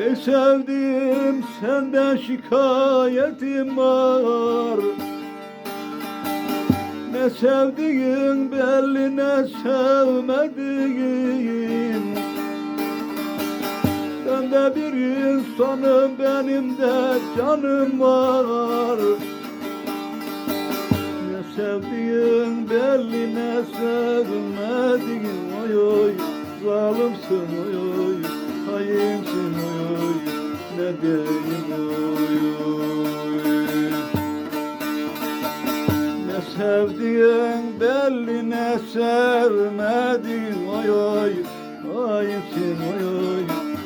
sevdim senden şikayetim var. Ne sevdiğin belli ne sevmediğin. Ben de bir insanım benim de canım var. Ne sevdiğin belli ne sevmediğin. Oy oy zalimsin oy oy Hainsin oy oy Ne diyeyim oy Ne sevdiğin belli ne sevmediğin Oy oy. Oy oy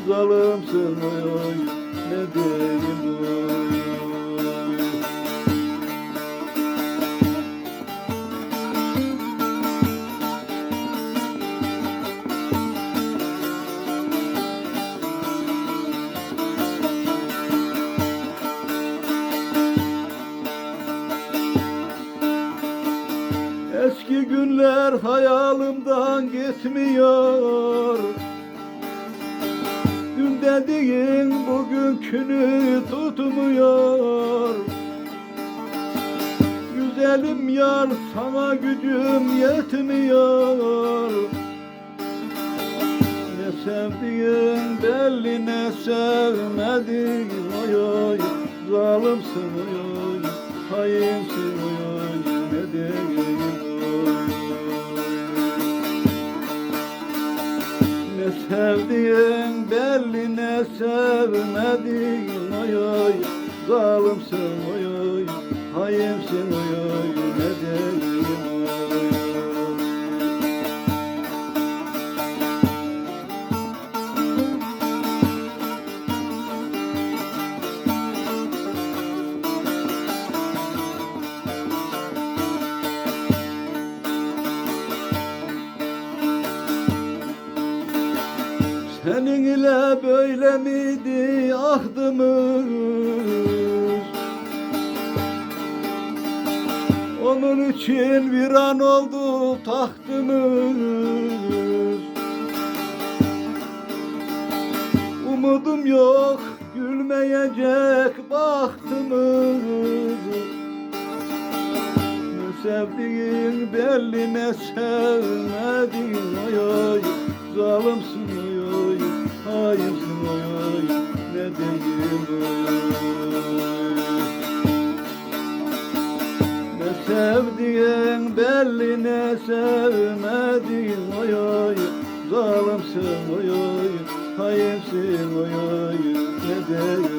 Zalimsin oy oy. Ne diyeyim oy Eski günler hayalimden gitmiyor Dün dediğin bugünkünü tutmuyor. Güzelim yar sana gücüm yetmiyor. Ne sevdiğin belli ne sevmediğin oy oy Zalimsin oy oy Hainsin oy oy Ne diyeyim sevdiğin belli ne sevmediğin oy oy Zalimsin oy oy Hainsin oy oy Senin ile böyle miydi ahdımız? Onun için viran oldu tahtımız. Umudum yok gülmeyecek bahtımız. Sevdiğin belli ne sevmediğin oy oy Zalimsin ne sevmediğin oy oy. Zalimsin oy oy. Hainsin oy oy. Ne diyeyim